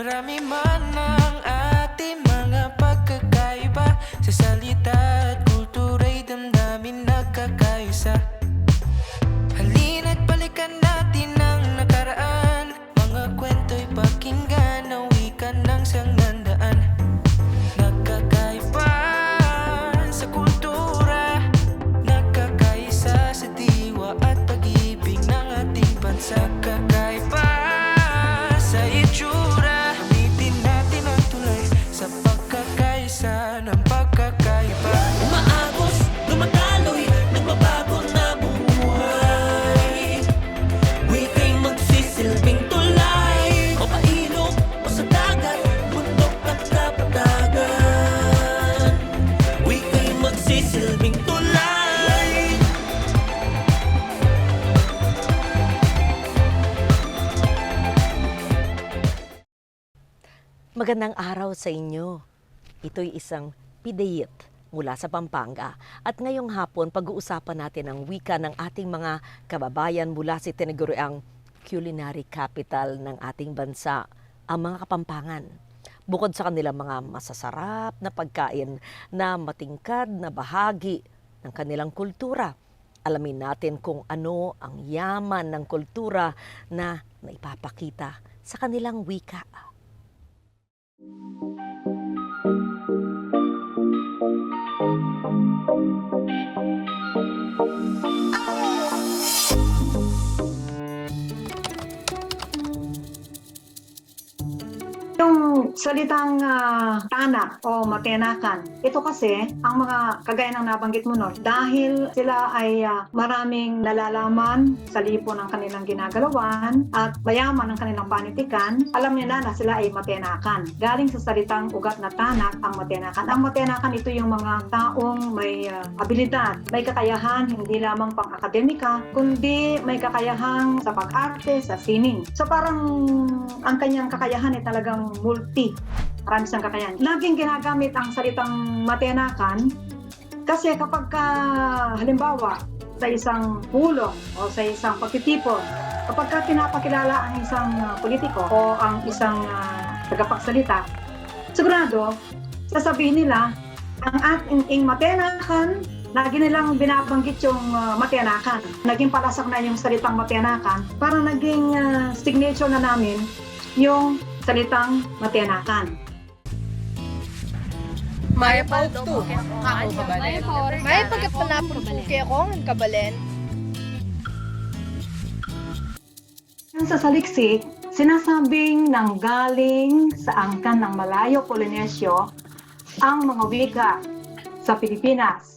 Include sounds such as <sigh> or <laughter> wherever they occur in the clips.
Marami man ang ating mga pagkakaiba Sa Magandang araw sa inyo. Ito'y isang pidayit mula sa Pampanga. At ngayong hapon, pag-uusapan natin ang wika ng ating mga kababayan mula sa tinaguriang culinary capital ng ating bansa, ang mga Kapampangan. Bukod sa kanilang mga masasarap na pagkain na matingkad na bahagi ng kanilang kultura, alamin natin kung ano ang yaman ng kultura na naipapakita sa kanilang wika. Yung salitang ah, tanak o matenakan, ito kasi ang mga kagaya ng nabanggit mo no, dahil sila ay ah, maraming nalalaman sa lipo ng kanilang ginagalawan at mayaman ng kanilang panitikan, alam nila na sila ay matenakan. Galing sa salitang ugat na tanak ang matenakan. Ang matenakan ito yung mga taong may ah, abilidad, may kakayahan hindi lamang pang akademika, kundi may kakayahan sa pag-arte, sa sining. So parang ang kanyang kakayahan ay talagang multi. Marami siyang kakayahan. Laging ginagamit ang salitang matenakan kasi kapag ka, halimbawa, sa isang pulong o sa isang pagtitipon, kapag ka pinapakilala ang isang ah, politiko o ang isang ah, tagapagsalita, sigurado, sasabihin nila, ang ating ing matenakan, lagi nilang binabanggit yung ah, matenakan. Naging palasak na yung salitang matenakan, para naging ah, signature na namin yung salitang matenakan. Maya pa to. Ako kabalen. May pagkapanapon po kaya ko ang kabalen. Yung sa saliksik, sinasabing nanggaling sa angkan ng Malayo Polinesyo ang mga wika sa Pilipinas.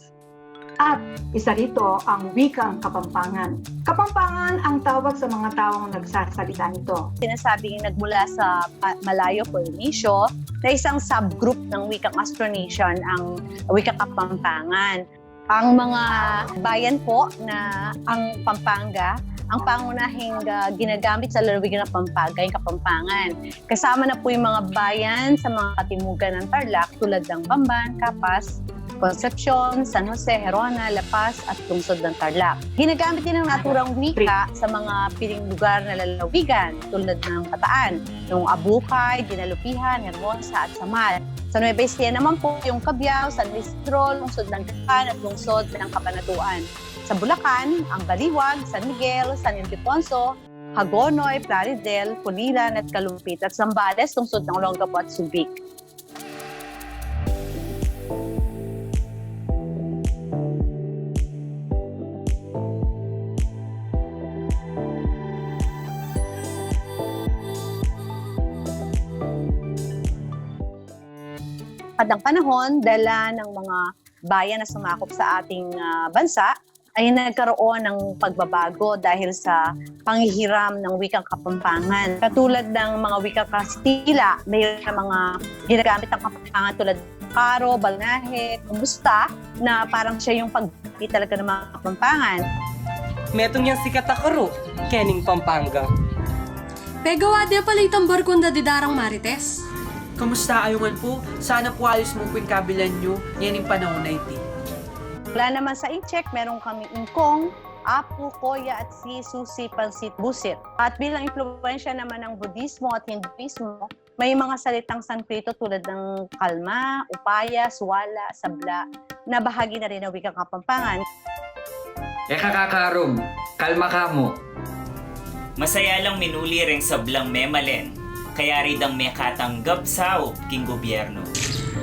At isa rito ang wikang Kapampangan. Kapampangan ang tawag sa mga taong nagsasalita nito. Sinasabing nagmula sa Malayo Polynesio na isang subgroup ng wikang Austronesian ang wikang Kapampangan. Ang mga bayan po na ang Pampanga ang pangunahing ah, ginagamit sa lalawigan ng Pampanga, yung Kapampangan. Kasama na po yung mga bayan sa mga katimugan ng Tarlac tulad ng Bamban, Capas, Concepcion, San Jose, Herona, La Paz at lungsod ng Tarlac. Ginagamit din ang naturang wika sa mga piling lugar na lalawigan tulad ng Bataan, yung Abukay, Dinalupihan, Hermosa at Samal. Sa Nueva Ecija naman po yung Cabiao, San Isidro, lungsod ng Gapan at lungsod ng Kabanatuan. Sa Bulacan, ang Baliwag, San Miguel, San Ildefonso, Hagonoy, Plaridel, Pulilan at Kalumpit at Zambales, lungsod ng Olongapo at Subic. Kadang panahon, dala ng mga bayan na sumakop sa ating ah, bansa ay nagkaroon ng pagbabago dahil sa panghihiram ng wikang kapampangan. Katulad ng mga wikang Kastila, mayroon na mga ginagamit ng kapampangan tulad ng karo, balnahe, kumusta, na parang siya yung pagpili talaga ng mga kapampangan. Metong yang sikat akaro, kening Pampanga. Pegawa di pala itang barkunda di darang marites. Kamusta ayungan po? Sana po alis mo po yung kabilan nyo. Yan yung panahon na iti. Wala naman sa i-check, meron kami ingkong, Apu, Koya at si Susi Pansit Busit. At bilang impluensya naman ng Budismo at Hinduismo, may mga salitang Sankrito tulad ng kalma, upaya, suwala, sabla, na bahagi na rin ng wikang Kapampangan. E kakakarom, kalma ka mo. Masaya lang minuli ring sablang memalen, kaya ridang may katanggap sa king gobyerno.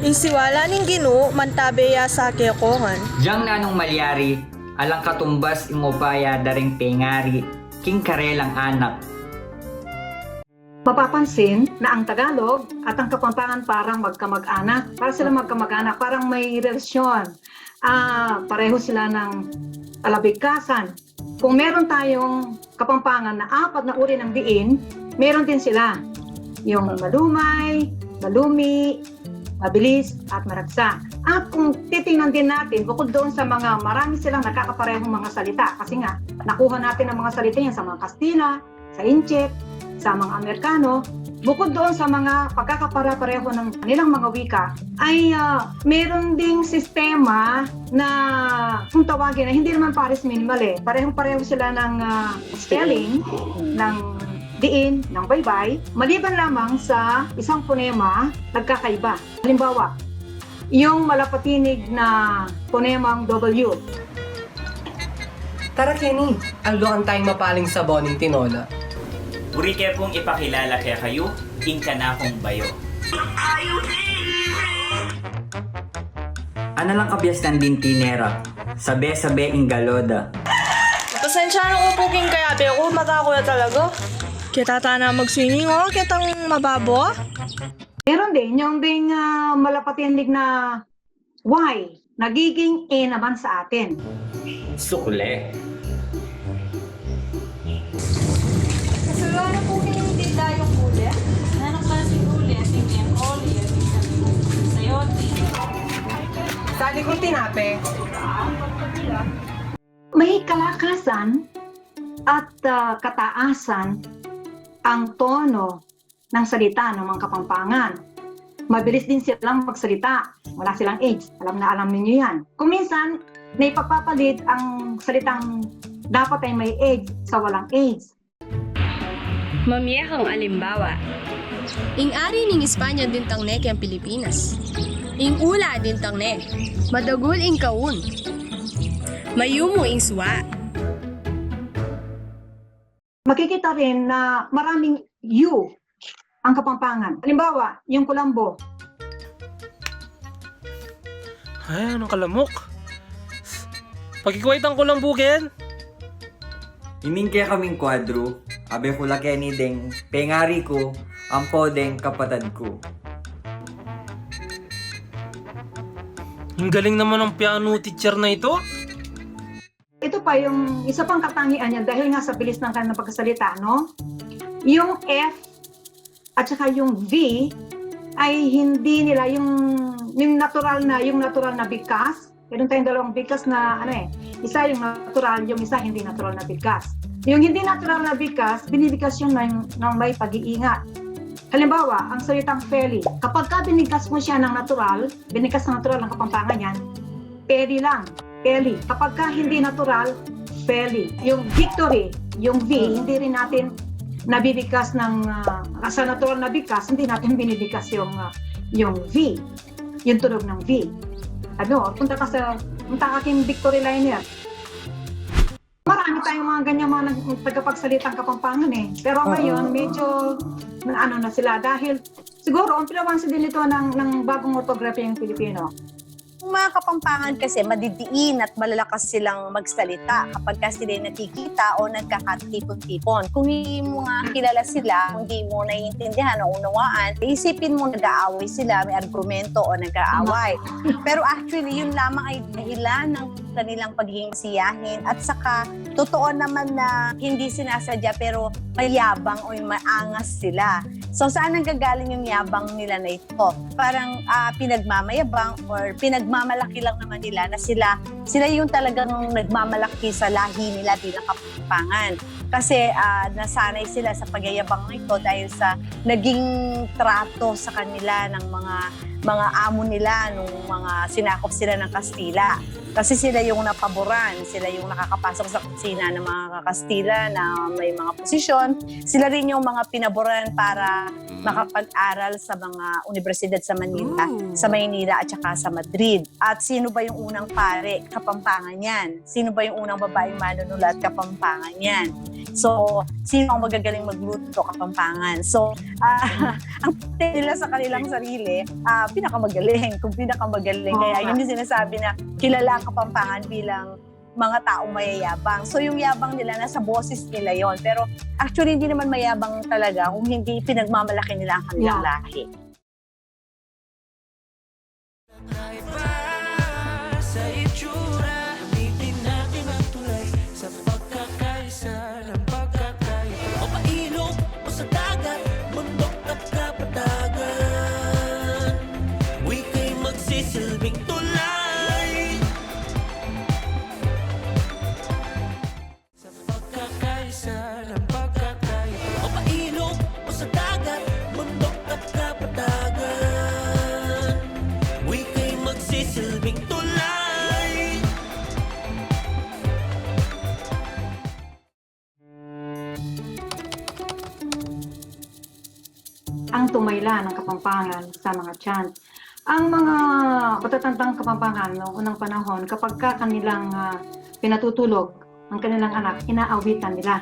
Insiwala ning Ginu mantabeya sa kekongan. Diyang nanong malyari, alang katumbas ingopaya daring pengari, king karelang anak. Mapapansin na ang Tagalog at ang Kapampangan parang magkamag-anak. Para sila magkamag-anak, parang may relasyon. Ah, pareho sila ng alabigkasan. Kung meron tayong Kapampangan na apat na uri ng diin, meron din sila. Yung malumay, malumi, mabilis, at maragsa. At kung titingnan din natin, bukod doon sa mga marami silang nakakaparehong mga salita, kasi nga, nakuha natin ang mga salita yan sa mga Kastila, sa Inchik, sa mga Amerikano, bukod doon sa mga pagkakapare-pareho ng kanilang mga wika, ay ah, meron ding sistema na kung tawagin na hindi naman pares minimal eh. Parehong-pareho sila ng ah, spelling, ng diin, ng baybay, maliban lamang sa isang ponema nagkakaiba. Halimbawa, yung malapatinig na ponemang W. Tara Kenny, aldoan tayong mapaling sa boning tinola. Uri kaya pong ipakilala kaya kayo, ing kanakong bayo. Ano lang kabyas ng dintinera, sabe-sabe ingaloda. Pasensya na ko po king kaya be ko mata ko na talaga. Kita ta na mag-swimming oh, kitang mababo. Meron din yung ding ah, malapatinig na Y, nagiging E naman sa atin. Sukle. Kasalanan po kayong tinda yung huli. Nanak pa si huli, si Mem Oli, Sayote. Sali ko tinape. May kalakasan at ah, kataasan ang tono ng salita ng mga kapampangan. Mabilis din silang magsalita. Wala silang age. Alam na alam ninyo yan. Kung minsan, naipagpapalit ang salitang dapat ay may age sa walang age. Mamiyahang alimbawa. Ing ari ning Espanya din tang ne ang Pilipinas. Ing ula din tang ne. Madagul ing kaun. Mayumo ing suwa. Makikita rin na maraming you ang kapampangan. Halimbawa, yung kulambo. Ay, anong kalamok? Pagkikwaitan ko lang bukin. Ining kaya kaming kwadro, abe ko lakeni deng pengari ko, ang podeng kapatad ko. Ang galing naman ng piano teacher na ito. Ito pa yung isa pang katangian niya dahil nga sa bilis ng kanilang pagkasalita, no? Yung F at saka yung V ay hindi nila yung yung natural na yung natural na bigkas. Meron tayong dalawang bigkas na ano eh. Isa yung natural, yung isa hindi natural na bigkas. Yung hindi natural na bigkas, binibigkas yun ng, ng may pag-iingat. Halimbawa, ang salitang feli. Kapag ka binigkas mo siya ng natural, binigkas ng natural ang kapampangan yan, peli lang. Peli. Kapag ka hindi natural, feli. Yung victory, yung V, hindi rin natin nabibigkas ng ah, sa natural na bigkas, hindi natin <laughs> binibigkas yung ah, yung V. Yung tunog ng V. Ano, punta ka sa punta ka aking victory liner. Marami tayong mga ganyan mga tagapagsalitang kapampangan eh. Pero ngayon, medyo na- ano na sila dahil siguro ang pinawansi din ito ng, ng bagong orthography yung Pilipino. Yung mga kapampangan kasi madidiin at malalakas silang magsalita kapag kasi sila nakikita o nagkakatipon-tipon. Kung hindi mo nga kilala sila, kung hindi mo naiintindihan o unawaan, isipin mo nag-aaway sila, may argumento o nag-aaway. <laughs> Pero actually, yun lamang ay dahilan ng kanilang pagiging siyahin at saka totoo naman na hindi sinasadya pero mayabang o maangas sila. So saan ang gagaling yung yabang nila na ito? Parang ah, pinagmamayabang or pinagmamalaki lang naman nila na sila sila yung talagang nagmamalaki sa lahi nila bilang kapampangan. Kasi ah, nasanay sila sa pagyayabang nito dahil sa naging trato sa kanila ng mga mga amo nila nung mga sinakop sila ng Kastila. Kasi sila yung napaboran, sila yung nakakapasok sa kusina ng mga kakastila na may mga posisyon. Sila rin yung mga pinaboran para makapag-aral sa mga universidad sa Manila, sa Maynila at saka sa Madrid. At sino ba yung unang pare? Kapampangan yan. Sino ba yung unang babaeng manunulat? Kapampangan yan. So, sino ang magagaling magluto? Kapampangan. So, ah, <laughs> ang nila sa kanilang sarili, ah, pinakamagaling. Kung pinakamagaling. Kaya yun yung sinasabi na kilala ang Kapampangan bilang mga taong mayayabang. So yung yabang nila, nasa boses nila yon Pero actually, hindi naman mayabang talaga kung hindi pinagmamalaki nila ang kanilang Yeah. lahi. Ang tumayla ng Kapampangan sa mga chant. Ang mga patatandang Kapampangan noong unang panahon, kapag ka kanilang ah, pinatutulog ang kanilang anak, inaawitan nila.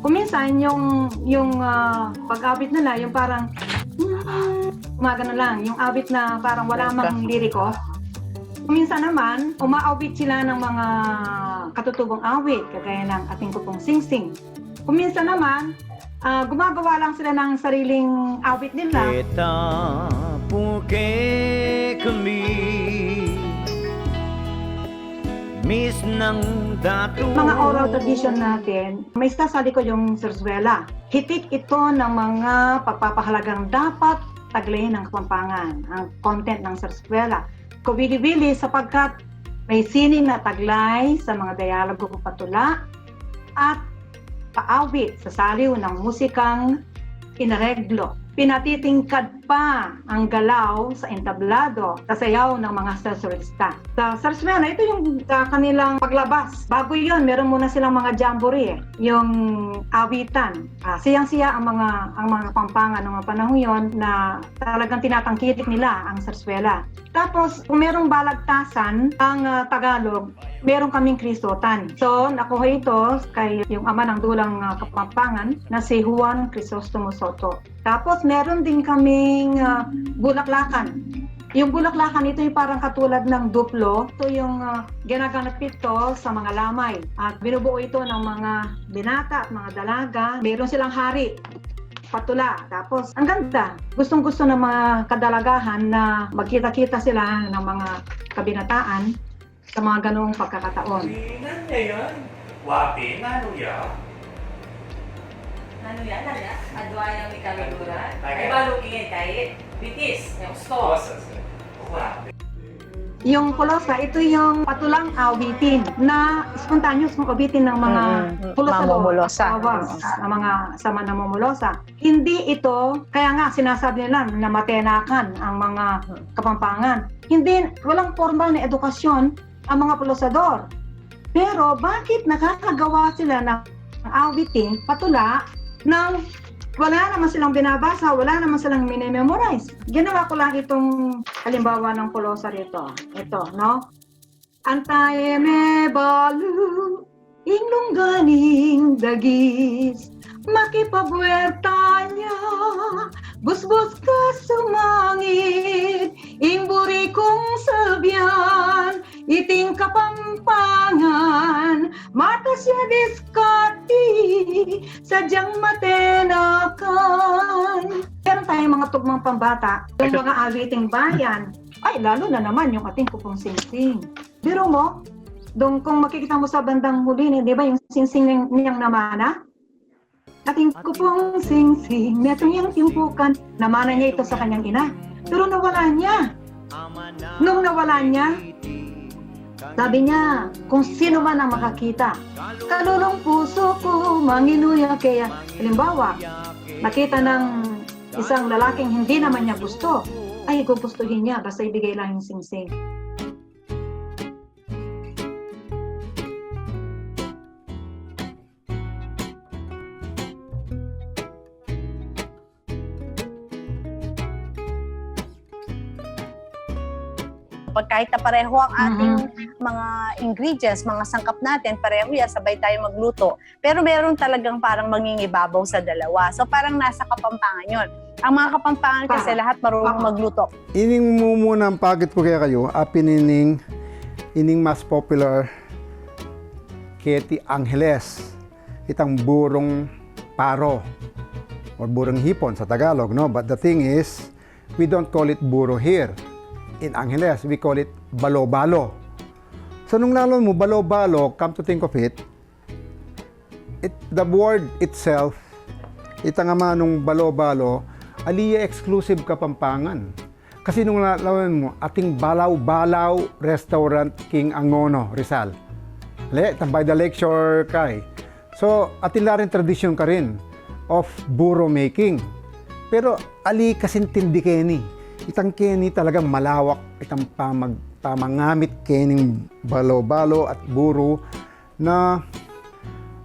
Kuminsan, yung, yung ah, pag-awit nila, yung parang umagano lang, yung awit na parang wala mang liriko. Kuminsan naman, umaawit sila ng mga katutubong awit, kagaya ng ating kupong singsing. Kuminsan naman, ah, gumagawa lang sila ng sariling awit nila. porque kami Miss ng datu Mga oral tradition natin, may isa sa likod yung sarsuela. Hitik ito ng mga pagpapahalagang dapat taglayin ng Kapampangan, ang content ng sarsuela. Kubili-bili sapagkat may sining na taglay sa mga dialogo patula at paawit sa saliw ng musikang inareglo. Pinatitingkad pa ang galaw sa entablado sa sayaw ng mga sarsurista. Sa sarswela, ito yung uh, kanilang paglabas. Bago yon meron muna silang mga jamboree, eh, yung awitan. Ah, siyang-siya ang mga ang mga pampangan ng mga panahon yon na talagang tinatangkilik nila ang sarswela. Tapos, kung merong balagtasan, ang ah, Tagalog, meron kaming Kristotan. So, nakuha ito kay yung ama ng dulang ah, kapampangan na si Juan Crisostomo Soto. Tapos, meron din kaming ah, bulaklakan. Yung bulaklakan, ito yung parang katulad ng duplo. Ito yung ah, ginaganap ito sa mga lamay. At binubuo ito ng mga binata at mga dalaga. Meron silang hari patula. Tapos, ang ganda. Gustong-gusto ng mga kadalagahan na magkita-kita sila ng mga kabinataan sa mga ganong pagkakataon. Sinan niya yan. Wapi, nano ya? Ano yan? Ano yan? Adwayang may kaluguran? Ay, balugin kahit bitis, yung Wapi. Yung kulosa, ito yung patulang awitin na spontaneous mong awitin ng mga pulosalo, Mamumulosa. ang mga sama na mamumulosa. Hindi ito, kaya nga sinasabi nila na matenakan ang mga kapampangan. Hindi, walang formal na edukasyon ang mga pulosador. Pero bakit nakakagawa sila ng awitin, patula, ng wala naman silang binabasa, wala naman silang minimemorize. Ginawa ko lang itong halimbawa ng pulosa rito. Ito, no? Antaye me balu, inglong dagis, makipabuerta niya, busbus ka sumangit, imburi kong sabyan, iting kapampangan, mata siya diskati, sadyang matenakan. Meron tayong mga tugmang pambata, yung mga awiting bayan, ay lalo na naman yung ating kupong singsing. Biro mo, doon kung makikita mo sa bandang huli, di ba yung singsing niyang namana? Ating kupong singsing, neto niyang timpukan, namana niya ito sa kanyang ina. Pero nawala niya. Nung nawala niya, sabi niya, kung sino man ang makakita, kalulong puso ko, manginuya kaya. Halimbawa, nakita ng isang lalaking hindi naman niya gusto, ay gugustuhin niya, basta ibigay lang yung singsing. Pag kahit na pareho ang ating mga ingredients, mga sangkap natin, pareho yan, sabay tayo magluto. Pero meron talagang parang mangingibabaw sa dalawa. So parang nasa kapampangan yun. Ang mga kapampangan kasi lahat marunong magluto. Ining mo muna ang pagit ko kaya kayo, apinining ining mas popular Keti Angeles. Itang burong paro or burong hipon sa Tagalog, no? But the thing is, we don't call it buro here. In Angeles, we call it balo-balo. So nung lalo mo, balo-balo, come to think of it, it the word itself, itang ama nung balo-balo, aliya exclusive kapampangan. Kasi nung lalawan mo, ating Balaw-Balaw Restaurant King Angono, Rizal. Le, by the Lakeshore Kai. So, atin rin tradisyon ka rin of buro making. Pero ali kasing tindi keni. Itang keni talagang malawak, itang pamag, pamangamit kening balo-balo at buro na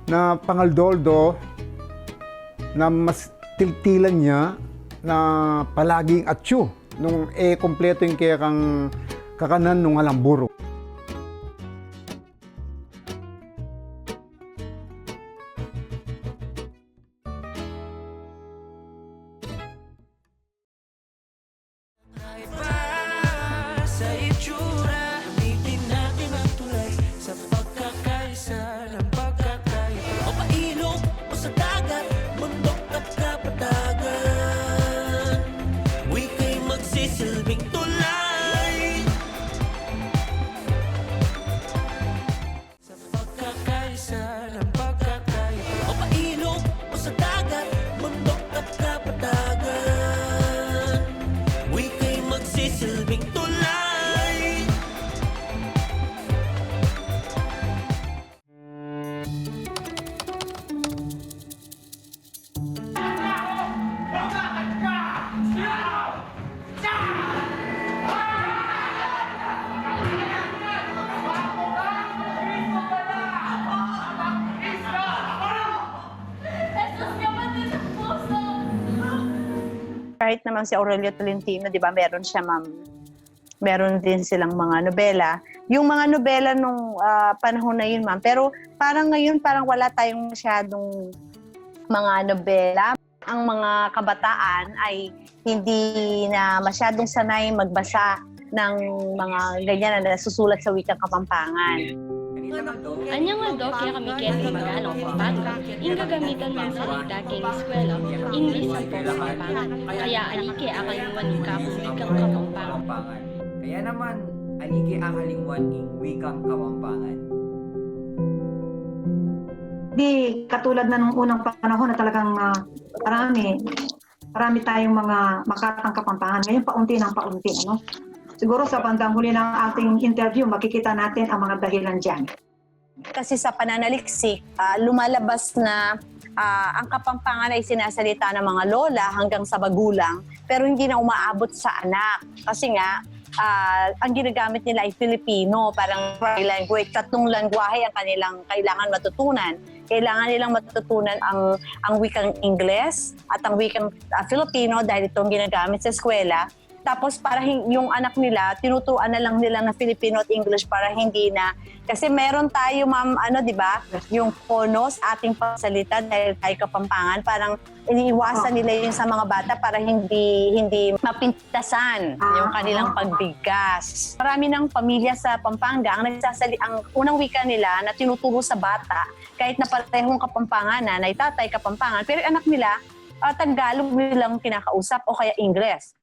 na pangaldoldo na mas tiltilan niya na palaging atsu nung e kompleto yung kaya kang kakanan nung alang naman si Aurelio Tolentino, di ba, meron siya, ma'am, meron din silang mga nobela. Yung mga nobela nung ah, panahon na yun, ma'am. Pero parang ngayon, parang wala tayong masyadong mga nobela. Ang mga kabataan ay hindi na masyadong sanay magbasa ng mga ganyan na nasusulat sa wikang kapampangan. Anyang nga daw kaya kami kaya magalang Pampanga, ing gagamitan mang salita kay eskwela, English sa po Pampangan. Kaya alike akaliwan ka kung wikang kapampangan. Kaya naman, aligi akalingwan ing wikang kapampangan. Di katulad na nung unang panahon na talagang ah, marami, marami tayong mga makatang kapampangan. Ngayon paunti ng paunti, ano? Siguro sa bandang huli ng ating interview, makikita natin ang mga dahilan dyan. Kasi sa pananaliksik, ah, lumalabas na ah, ang kapampangan ay sinasalita ng mga lola hanggang sa magulang, pero hindi na umaabot sa anak. Kasi nga, ah, ang ginagamit nila ay Filipino, parang language. Tatlong langwahe ang kanilang kailangan matutunan. Kailangan nilang matutunan ang, ang wikang Ingles at ang wikang ah, Filipino dahil itong ginagamit sa eskwela. Tapos para yung anak nila, tinuturuan na lang nila ng Filipino at English para hindi na kasi meron tayo ma'am ano 'di ba? Yung ponos ating pasalita dahil tayo kapampangan, parang iniiwasan nila yun sa mga bata para hindi hindi mapintasan yung kanilang pagbigkas. Marami ng pamilya sa Pampanga ang nagsasali ang unang wika nila na tinuturo sa bata kahit na parehong kapampangan na, na tatay kapampangan, pero anak nila uh, Tagalog nilang kinakausap o kaya Ingles.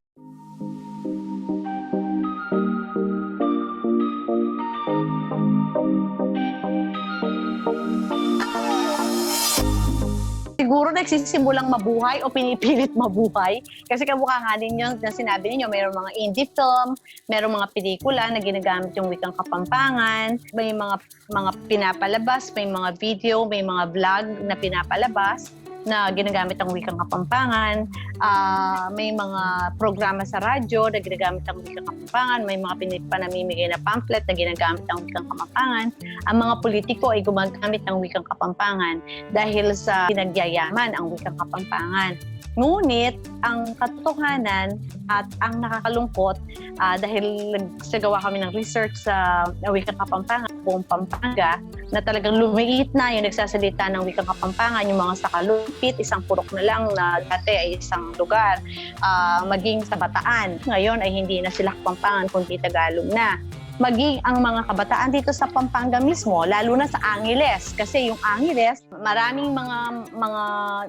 Siguro nagsisimulang mabuhay o pinipilit <laughs> mabuhay. Kasi kamukha nga din yun na sinabi ninyo, mayroong mga indie film, mayroong mga pelikula na ginagamit yung wikang kapampangan, may mga mga pinapalabas, may mga video, may mga vlog na pinapalabas. Na ginagamit ang wikang Kapampangan. Ah, may mga programa sa radyo na ginagamit ang wikang Kapampangan. May mga pinamimigay na pamphlet na ginagamit ang wikang Kapampangan. Ang mga politiko ay gumagamit ng wikang Kapampangan dahil sa pinagyayaman ang wikang Kapampangan. Ngunit, ang katotohanan at ang nakakalungkot ah, dahil nagsagawa kami ng research sa wikang Kapampangan, buong Pampanga, na talagang lumiit na yung nagsasalita ng wikang Kapampangan, yung mga sa Kalupit, isang purok na lang na dati ay isang lugar, ah, maging sa Bataan. Ngayon ay hindi na sila Kapampangan, kundi Tagalog na maging ang mga kabataan dito sa Pampanga mismo, lalo na sa Angeles. Kasi yung Angeles, maraming mga mga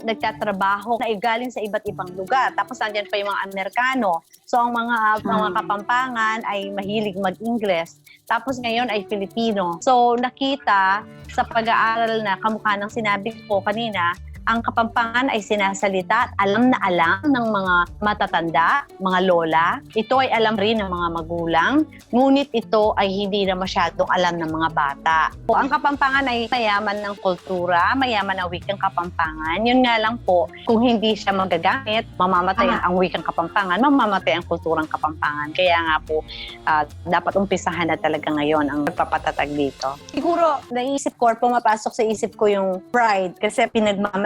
nagtatrabaho na galing sa iba't ibang lugar. Tapos nandiyan pa yung mga Amerikano. So ang mga mga kapampangan ay mahilig mag-Ingles. Tapos ngayon ay Filipino. So nakita sa pag-aaral na kamukha ng sinabi ko kanina, ang Kapampangan ay sinasalita at alam na alam ng mga matatanda, mga lola. Ito ay alam rin ng mga magulang, ngunit ito ay hindi na masyadong alam ng mga bata. So, ang Kapampangan ay mayaman ng kultura, mayaman ng wikang Kapampangan. Yun nga lang po, kung hindi siya magagamit, mamamatay ang wikang Kapampangan, mamamatay ang kulturang Kapampangan. Kaya nga po, ah, dapat umpisahan na talaga ngayon ang pagpapatatag dito. Siguro, naisip ko or pumapasok sa isip ko yung pride kasi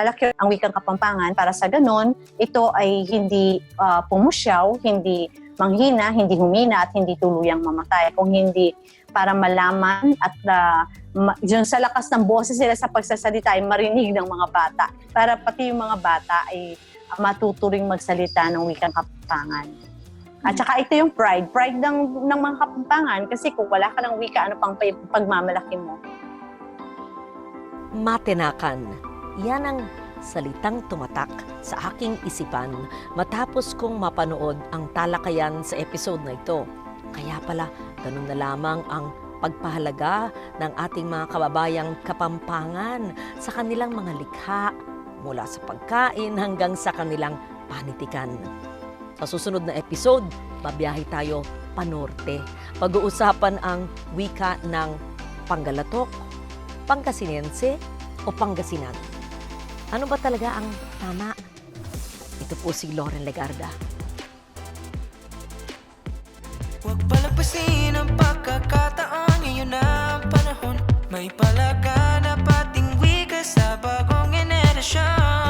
pinagmamalaki ang wikang Kapampangan para sa ganun, ito ay hindi ah, pumusyaw, hindi manghina, hindi humina at hindi tuluyang mamatay. Kung hindi para malaman at uh, ma- yun sa lakas ng boses sila sa pagsasalita ay marinig ng mga bata. Para pati yung mga bata ay matuturing magsalita ng wikang Kapampangan. At saka ito yung pride. Pride ng, ng mga kapampangan kasi kung wala ka ng wika, ano pang pag- pagmamalaki mo? Matinakan. Yan ang salitang tumatak sa aking isipan matapos kong mapanood ang talakayan sa episode na ito. Kaya pala, ganun na lamang ang pagpahalaga ng ating mga kababayang kapampangan sa kanilang mga likha mula sa pagkain hanggang sa kanilang panitikan. Sa susunod na episode, babiyahe tayo panorte. Pag-uusapan ang wika ng Panggalatok, Pangasinense o Pangasinan. Ano ba talaga ang tama? Ito po si Lauren Legarda. Huwag palagpasin ang pagkakataon Ngayon na ang panahon May palaga na pating wika sa bagong generasyon